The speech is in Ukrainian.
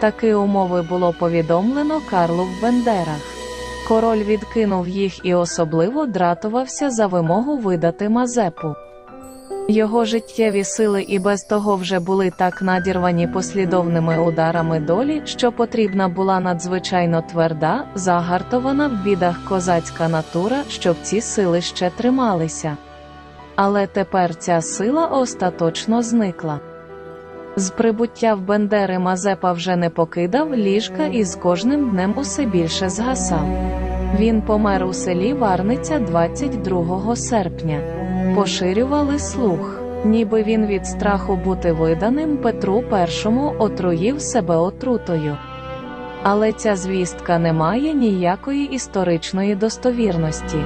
Такі умови було повідомлено Карлу в Бендерах. Король відкинув їх і особливо дратувався за вимогу видати Мазепу. Його життєві сили і без того вже були так надірвані послідовними ударами долі, що потрібна була надзвичайно тверда, загартована в бідах козацька натура, щоб ці сили ще трималися. Але тепер ця сила остаточно зникла. З прибуття в Бендери Мазепа вже не покидав ліжка і з кожним днем усе більше згасав. Він помер у селі Варниця 22 серпня. Поширювали слух, ніби він від страху бути виданим Петру І отруїв себе отрутою. Але ця звістка не має ніякої історичної достовірності.